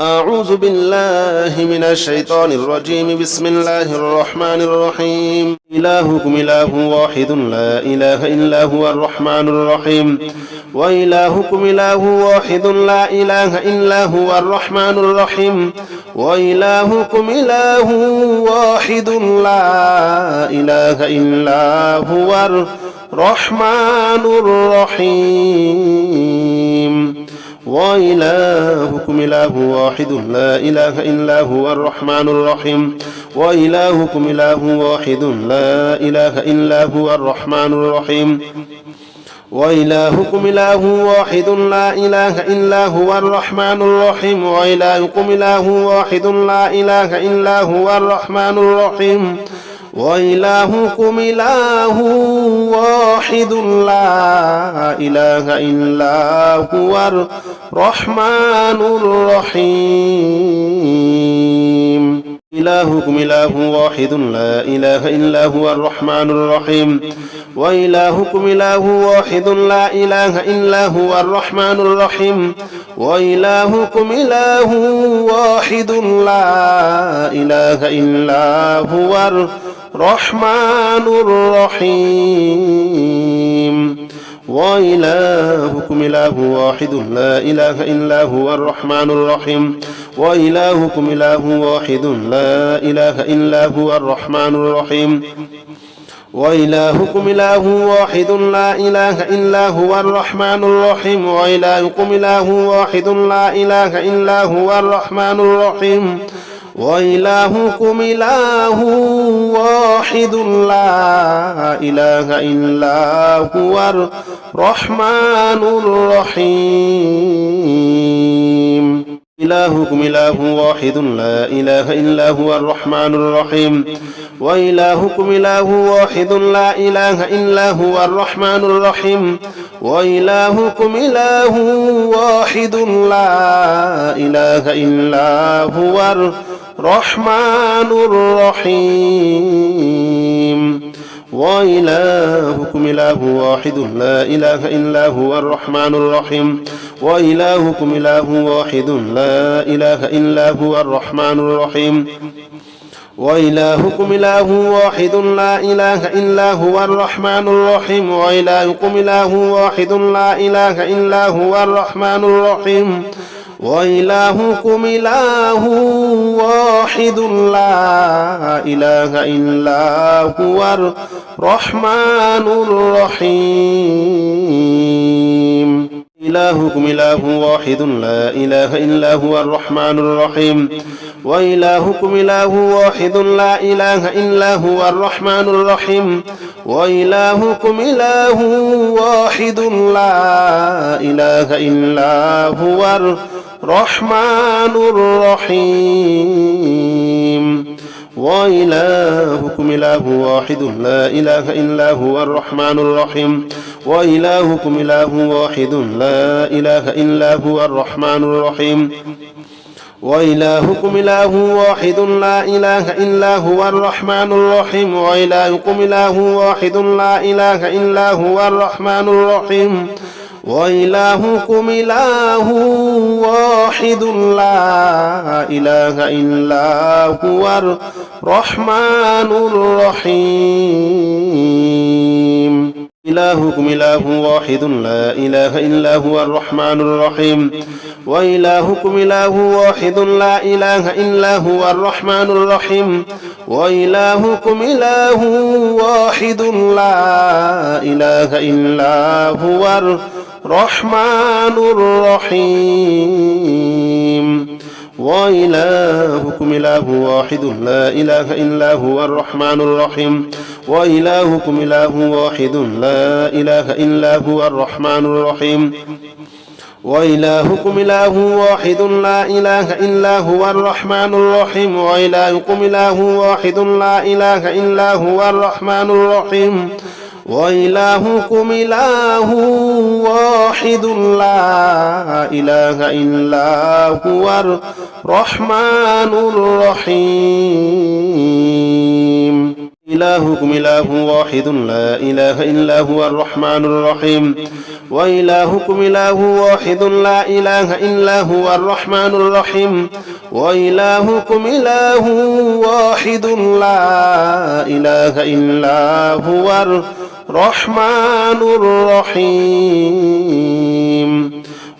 أعوذ بالله من الشيطان الرجيم بسم الله الرحمن الرحيم إلهكم إله واحد لا إله إلا هو الرحمن الرحيم وإلهكم إله واحد لا إله إلا هو الرحمن الرحيم وإلهكم إله واحد لا إله إلا هو الرحمن الرحيم وإلهكم إله واحد لا إله إلا هو الرحمن الرحيم. وإلهكم إله واحد لا إله إلا هو الرحمن الرحيم. وإلهكم إله واحد لا إله إلا هو الرحمن الرحيم. وإلهكم إله واحد لا إله إلا هو الرحمن الرحيم. وإلهكم إله واحد لا إله إلا هو الرحمن الرحيم. إلهكم إله واحد لا إله إلا هو الرحمن الرحيم. وإلهكم إله واحد لا إله إلا هو الرحمن الرحيم. وإلهكم إله واحد لا إله إلا هو الرحمن الرحيم. وإلهكم إله واحد لا إله إلا هو الرحمن الرحيم. وإلهكم إله واحد لا إله إلا هو الرحمن الرحيم. وإلهكم إله واحد لا إله إلا هو الرحمن الرحيم. وإلهكم إله واحد لا إله إلا هو الرحمن الرحيم. وإلهكم إله واحد لا إله إلا هو الرحمن الرحيم. إلهكم إله واحد لا إله إلا هو الرحمن الرحيم. وإلهكم إله واحد لا إله إلا هو الرحمن الرحيم. وإلهكم إله واحد لا إله إلا هو الرحمن الرحيم. وإلهكم إله واحد لا إله إلا هو الرحمن الرحيم. وإلهكم إله واحد لا إله إلا هو الرحمن الرحيم. وإلهكم إله واحد لا إله إلا هو الرحمن الرحيم. وإلهكم إله واحد لا إله إلا هو الرحمن الرحيم. وإلهكم إله واحد لا إله إلا هو الرحمن الرحيم. إلهكم إله واحد لا إله إلا هو الرحمن الرحيم. وإلهكم إله واحد لا إله إلا هو الرحمن الرحيم. وإلهكم إله واحد لا إله إلا هو الرحمن الرحيم. وإلهكم إله واحد لا إله إلا هو الرحمن الرحيم. وإلهكم إله واحد لا إله إلا هو الرحمن الرحيم. وإلهكم إله واحد لا إله إلا هو الرحمن الرحيم. وإلهكم إله واحد لا إله إلا هو الرحمن الرحيم. وإلهكم إله واحد لا إله إلا هو الرحمن الرحيم. إلهكم إله واحد لا إله إلا هو الرحمن الرحيم. وإلهكم إله واحد لا إله إلا هو الرحمن الرحيم. وإلهكم إله واحد لا إله إلا هو الرحمن الرحيم. وإلهكم إله واحد لا إله إلا هو الرحمن الرحيم. وإلهكم إله واحد لا إله إلا هو الرحمن الرحيم. وإلهكم إله واحد لا إله إلا هو الرحمن الرحيم. وإلهكم إله واحد لا إله إلا هو الرحمن الرحيم. وإلهكم إله واحد لا إله إلا هو الرحمن الرحيم. إلهكم إله واحد لا إله إلا هو الرحمن الرحيم. وإلهكم إله واحد لا إله إلا هو الرحمن الرحيم. وإلهكم إله واحد لا إله إلا هو الرحمن الرحيم.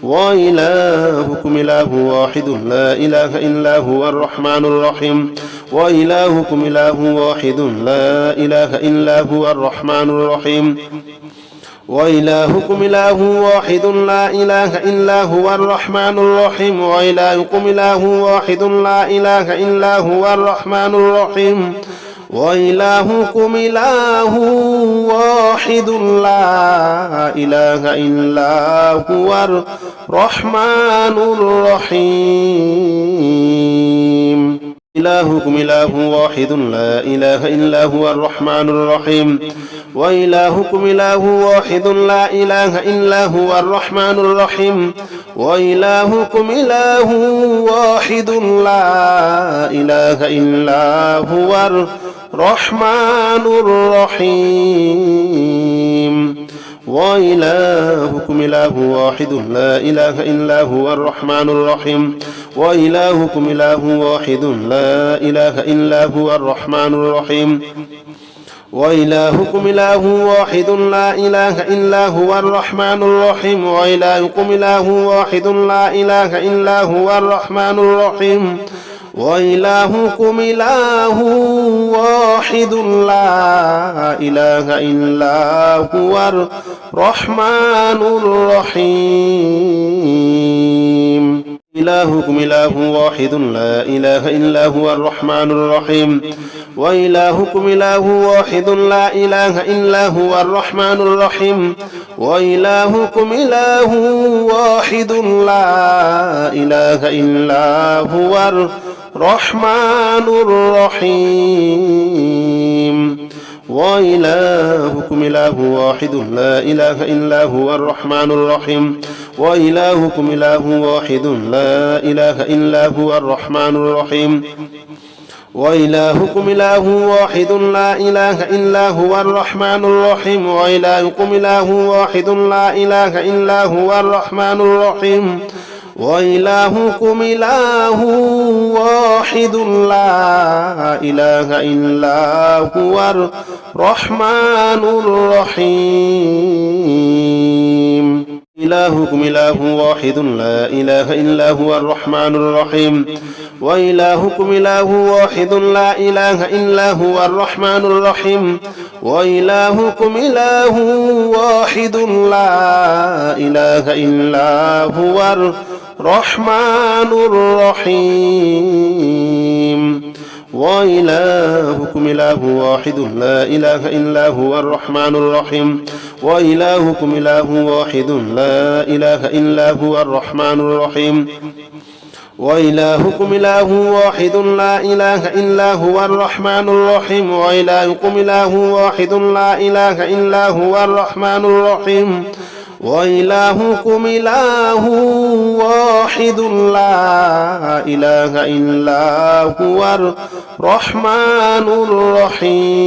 وإلهكم إله واحد لا إله إلا هو الرحمن الرحيم. وإلهكم إله واحد لا إله إلا هو الرحمن الرحيم. وإلهكم إله واحد لا إله إلا هو الرحمن الرحيم. وإلهكم إله واحد لا إله إلا هو الرحمن الرحيم. وإلهكم إله واحد لا إله إلا هو الرحمن الرحيم. إلهكم إله واحد لا إله إلا هو الرحمن الرحيم. وإلهكم إله واحد لا إله إلا هو الرحمن الرحيم. وإلهكم إله واحد لا إله إلا هو الرحمن الرحيم. وإلهكم إله واحد لا إله إلا هو الرحمن الرحيم. وإلهكم إله واحد لا إله إلا هو الرحمن الرحيم. وإلهكم إله واحد لا إله إلا هو الرحمن الرحيم. وإلهكم إله واحد لا إله إلا هو الرحمن الرحيم. وإلهكم إله واحد لا إله إلا هو الرحمن الرحيم. إلهكم إله واحد لا إله إلا هو الرحمن الرحيم. وإلهكم إله واحد لا إله إلا هو الرحمن الرحيم. وإلهكم إله واحد لا إله إلا هو الرحمن الرحيم. وإلهكم إله واحد لا إله إلا هو الرحمن الرحيم. وإلهكم إله واحد لا إله إلا هو الرحمن الرحيم. وإلهكم إله واحد لا إله إلا هو الرحمن الرحيم. وإلهكم إله واحد لا إله إلا هو الرحمن الرحيم. وإلهكم إله واحد لا إله إلا هو الرحمن الرحيم. إلهكم إله واحد لا إله إلا هو الرحمن الرحيم. وإلهكم إله واحد لا إله إلا هو الرحمن الرحيم. وإلهكم إله واحد لا إله إلا هو الرحمن الرحيم. وإلهكم إله واحد لا إله إلا هو الرحمن الرحيم. وإلهكم إله واحد لا إله إلا هو الرحمن الرحيم. وإلهكم إله واحد لا إله إلا هو الرحمن الرحيم. وإلهكم إله واحد لا إله إلا هو الرحمن الرحيم. وإلهكم إله واحد لا إله إلا هو الرحمن الرحيم.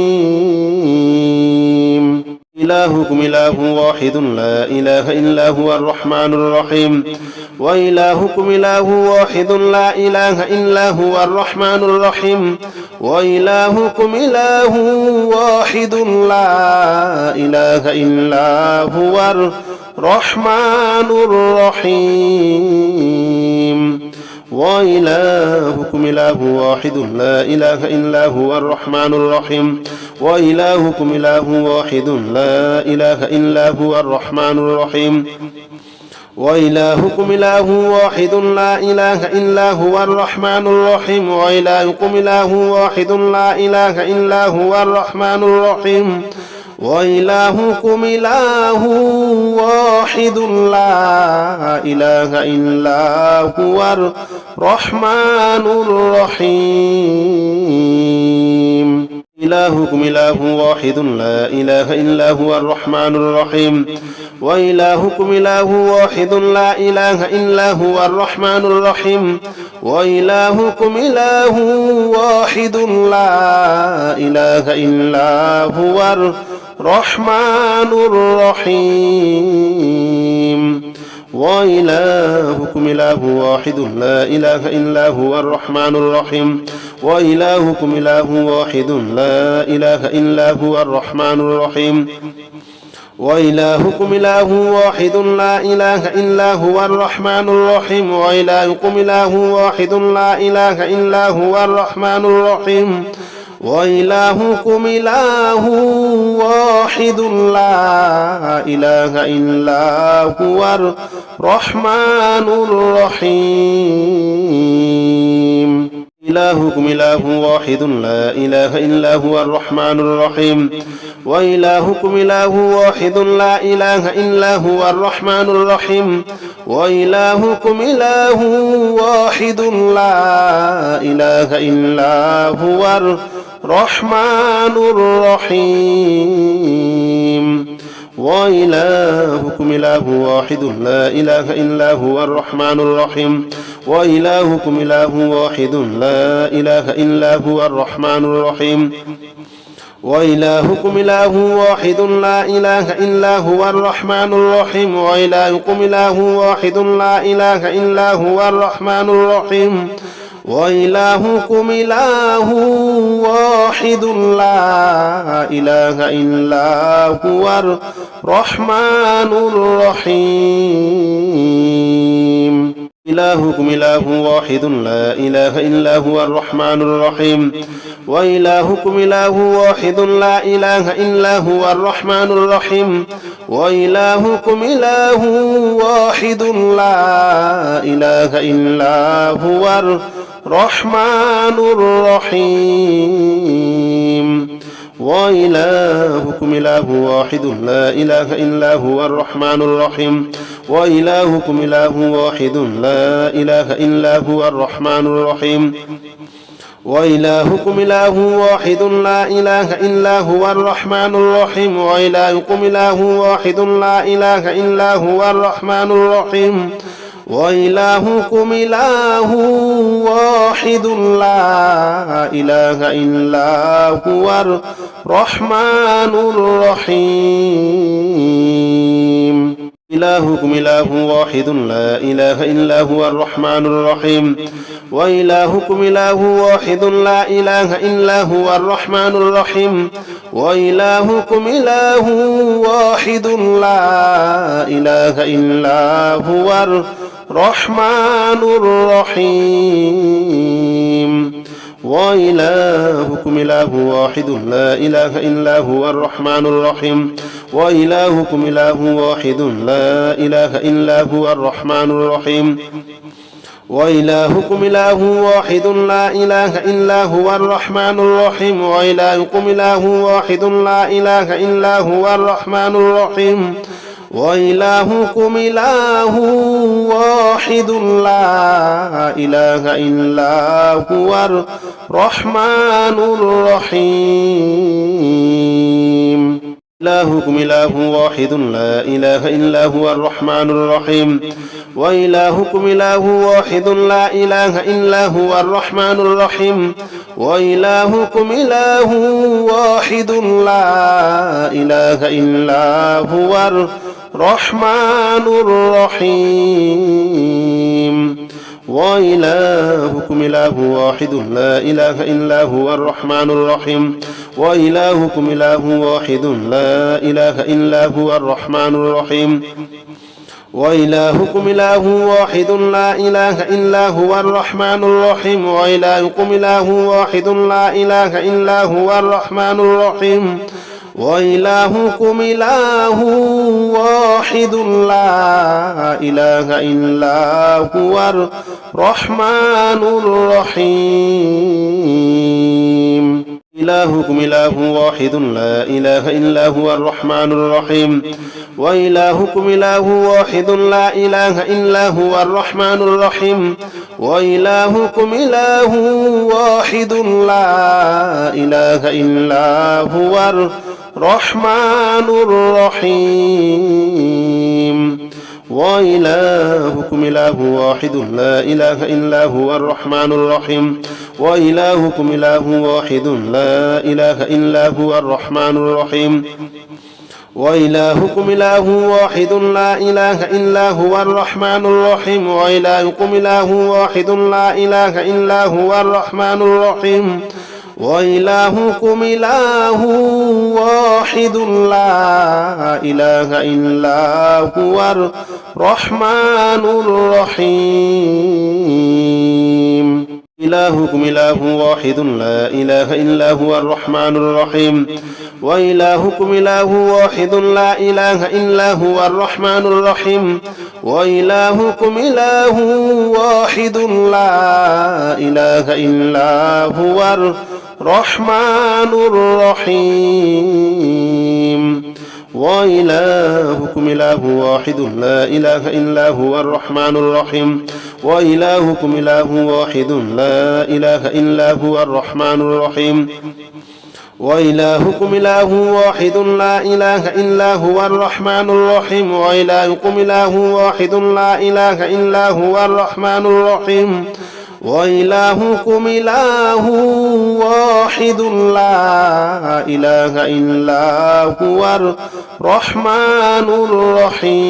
إلهكم إله واحد لا إله إلا هو الرحمن الرحيم. وإلهكم إله واحد لا إله إلا هو الرحمن الرحيم. وإلهكم إله واحد لا إله إلا هو الرحمن الرحيم. وإلهكم إله واحد لا إله إلا هو الرحمن الرحيم. وإلهكم إله واحد لا إله إلا هو الرحمن الرحيم. وإلهكم إله واحد لا إله إلا هو الرحمن الرحيم. وإلهكم إله واحد لا إله إلا هو الرحمن الرحيم. وإلهكم إله واحد لا إله إلا هو الرحمن الرحيم. إلهكم إله واحد لا إله إلا هو الرحمن الرحيم. وإلهكم إله واحد لا إله إلا هو الرحمن الرحيم. وإلهكم إله واحد لا إله إلا هو الرحمن الرحيم. وإلهكم إله واحد لا إله إلا هو الرحمن الرحيم. وإلهكم إله واحد لا إله إلا هو الرحمن الرحيم. وإلهكم إله واحد لا إله إلا هو الرحمن الرحيم. وإلهكم إله واحد لا إله إلا هو الرحمن الرحيم. وإلهكم إله واحد لا إله إلا هو الرحمن الرحيم. إلهكم إله واحد لا إله إلا هو الرحمن الرحيم. وإلهكم إله واحد لا إله إلا هو الرحمن الرحيم. وإلهكم إله واحد لا إله إلا هو الرحمن الرحيم. وإلهكم إله واحد لا إله إلا هو الرحمن الرحيم. وإلهكم إله واحد لا إله إلا هو الرحمن الرحيم. وإلهكم إله واحد لا إله إلا هو الرحمن الرحيم. وإلهكم إله واحد لا إله إلا هو الرحمن الرحيم. وإلهكم إله واحد لا إله إلا هو الرحمن الرحيم. إلهكم إله واحد لا إله إلا هو الرحمن الرحيم. وإلهكم إله واحد لا إله إلا هو الرحمن الرحيم. وإلهكم إله واحد لا إله إلا هو الرحمن الرحيم. وإلهكم إله واحد لا إله إلا هو الرحمن الرحيم. وإلهكم إله واحد لا إله إلا هو الرحمن الرحيم. وإلهكم إله واحد لا إله إلا هو الرحمن الرحيم. وإلهكم إله واحد لا إله إلا هو الرحمن الرحيم. وإلهكم إله واحد لا إله إلا هو الرحمن الرحيم. إلهكم إله واحد لا إله إلا هو الرحمن الرحيم. وإلهكم إله واحد لا إله إلا هو الرحمن الرحيم. وإلهكم إله واحد لا إله إلا هو الرحمن الرحيم. وإلهكم إله واحد لا إله إلا هو الرحمن الرحيم. وإلهكم إله واحد لا إله إلا هو الرحمن الرحيم. وإلهكم إله واحد لا إله إلا هو الرحمن الرحيم. وإلهكم إله واحد لا إله إلا هو الرحمن الرحيم. وإلهكم إله واحد لا إله إلا هو الرحمن الرحيم. إلهكم إله واحد لا إله إلا هو الرحمن الرحيم. وإلهكم إله واحد لا إله إلا هو الرحمن الرحيم. وإلهكم إله واحد لا إله إلا هو الرحمن الرحيم. وإلهكم إله واحد لا إله إلا هو الرحمن الرحيم. وإلهكم إله واحد لا إله إلا هو الرحمن الرحيم. وإلهكم إله واحد لا إله إلا هو الرحمن الرحيم. وإلهكم إله واحد لا إله إلا هو الرحمن الرحيم. وإلهكم إله واحد لا إله إلا هو الرحمن الرحيم. إلهكم إله واحد لا إله إلا هو الرحمن الرحيم. وإلهكم إله واحد لا إله إلا هو الرحمن الرحيم. وإلهكم إله واحد لا إله إلا هو الرحمن الرحيم. وإلهكم إله واحد لا إله إلا هو الرحمن الرحيم. وإلهكم إله واحد لا إله إلا هو الرحمن الرحيم. وإلهكم إله واحد لا إله إلا هو الرحمن الرحيم. وإلهكم إله واحد لا إله إلا هو الرحمن الرحيم. وإلهكم إله واحد لا إله إلا هو الرحمن الرحيم. إلهكم إله واحد لا إله إلا هو الرحمن الرحيم. وإلهكم إله واحد لا إله إلا هو الرحمن الرحيم. وإلهكم إله واحد لا إله إلا هو الرحمن الرحيم. وإلهكم إله واحد لا إله إلا هو الرحمن الرحيم. وإلهكم إله واحد لا إله إلا هو الرحمن الرحيم. وإلهكم إله واحد لا إله إلا هو الرحمن الرحيم. وإلهكم إله واحد لا إله إلا هو الرحمن الرحيم. وإلهكم إله واحد لا إله إلا هو الرحمن الرحيم.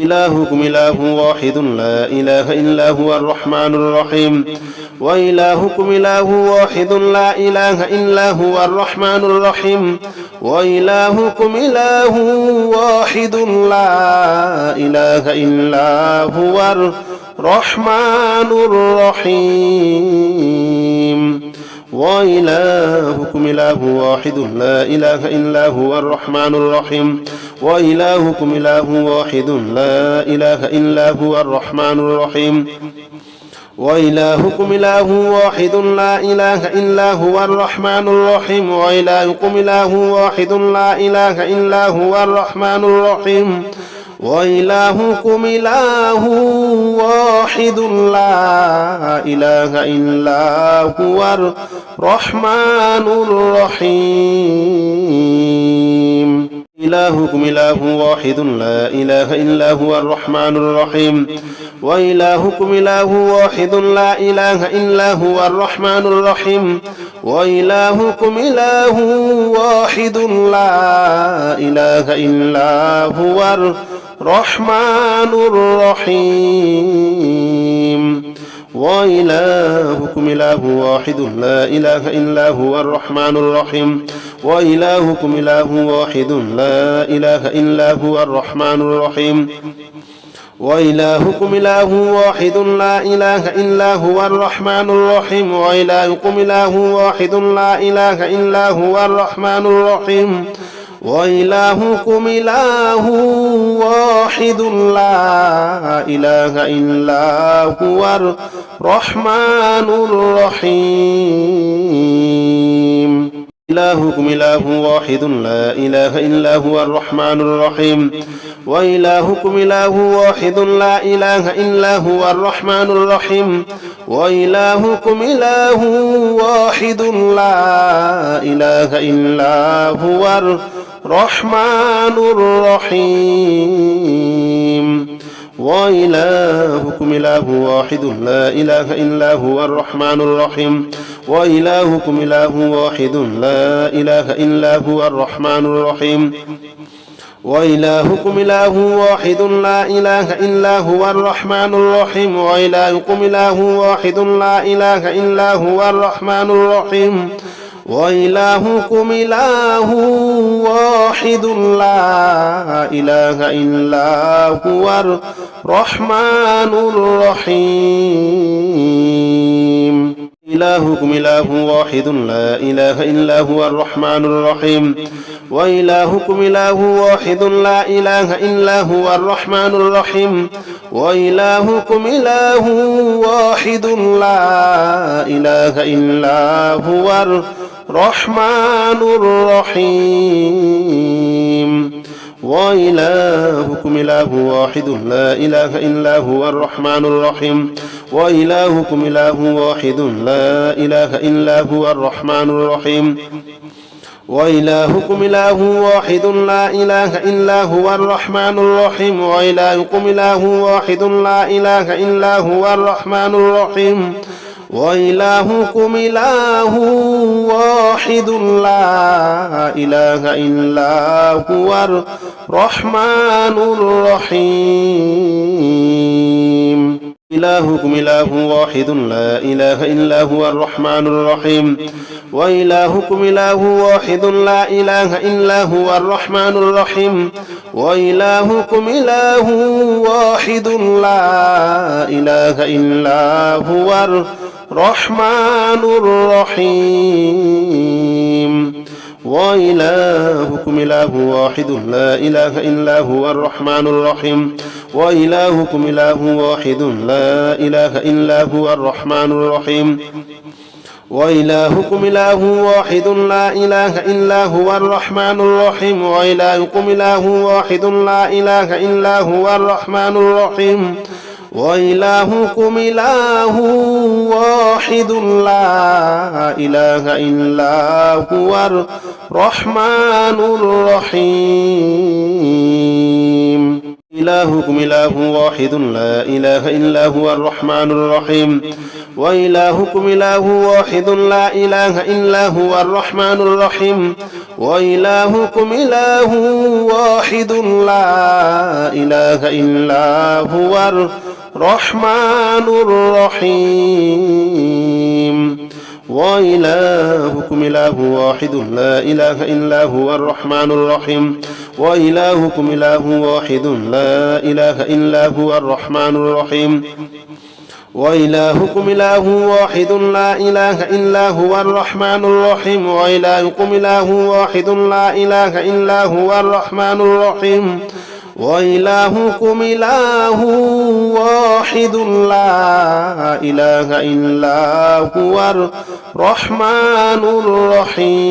إلهكم إله واحد لا إله إلا هو الرحمن الرحيم. وإلهكم إله واحد لا إله إلا هو الرحمن الرحيم. وإلهكم إله واحد لا إله إلا هو الرحمن الرحيم. وإلهكم إله واحد لا إله إلا هو الرحمن الرحيم. وإلهكم إله واحد لا إله إلا هو الرحمن الرحيم. وإلهكم إله واحد لا إله إلا هو الرحمن الرحيم. وإلهكم إله واحد لا إله إلا هو الرحمن الرحيم. وإلهكم إله واحد لا إله إلا هو الرحمن الرحيم. إلهكم إله واحد لا إله إلا هو الرحمن الرحيم. وإلهكم إله واحد لا إله إلا هو الرحمن الرحيم. وإلهكم إله واحد لا إله إلا هو الرحمن الرحيم. وإلهكم إله واحد لا إله إلا هو الرحمن الرحيم. وإلهكم إله واحد لا إله إلا هو الرحمن الرحيم. وإلهكم إله واحد لا إله إلا هو الرحمن الرحيم. وإلهكم إله واحد لا إله إلا هو الرحمن الرحيم. وإلهكم إله واحد لا إله إلا هو الرحمن الرحيم. إلهكم إله واحد لا إله إلا هو الرحمن الرحيم. وإلهكم إله واحد لا إله إلا هو الرحمن الرحيم. وإلهكم إله واحد لا إله إلا هو الرحمن الرحيم. وإلهكم إله واحد لا إله إلا هو الرحمن الرحيم. وإلهكم إله واحد لا إله إلا هو الرحمن الرحيم. وإلهكم إله واحد لا إله إلا هو الرحمن الرحيم. وإلهكم إله واحد لا إله إلا هو الرحمن الرحيم. وإلهكم إله واحد لا إله إلا هو الرحمن الرحيم. إلهكم إله واحد لا إله إلا هو الرحمن الرحيم. وإلهكم إله واحد لا إله إلا هو الرحمن الرحيم. وإلهكم إله واحد لا إله إلا هو الرحمن الرحيم. وإلهكم إله واحد لا إله إلا هو الرحمن الرحيم. وإلهكم إله واحد لا إله إلا هو الرحمن الرحيم. وإلهكم إله واحد لا إله إلا هو الرحمن الرحيم. وإلهكم إله واحد لا إله إلا هو الرحمن الرحيم. وإلهكم إله واحد لا إله إلا هو الرحمن الرحيم. إلهكم إله واحد لا إله إلا هو الرحمن الرحيم. وإلهكم إله واحد لا إله إلا هو الرحمن الرحيم. وإلهكم إله واحد لا إله إلا هو الرحمن الرحيم. وإلهكم إله واحد لا إله إلا هو الرحمن الرحيم. وإلهكم إله واحد لا إله إلا هو الرحمن الرحيم. وإلهكم إله واحد لا إله إلا هو الرحمن الرحيم. وإلهكم إله واحد لا إله إلا هو الرحمن الرحيم. وإلهكم إله واحد لا إله إلا هو الرحمن الرحيم. إلهكم إله واحد لا إله إلا هو الرحمن الرحيم. وإلهكم إله واحد لا إله إلا هو الرحمن الرحيم. وإلهكم إله واحد لا إله إلا هو الرحمن الرحيم. وإلهكم إله واحد لا إله إلا هو الرحمن الرحيم. وإلهكم إله واحد لا إله إلا هو الرحمن الرحيم. وإلهكم إله واحد لا إله إلا هو الرحمن الرحيم. وإلهكم إله واحد لا إله إلا هو الرحمن الرحيم. وإلهكم إله واحد لا إله إلا هو الرحمن الرحيم.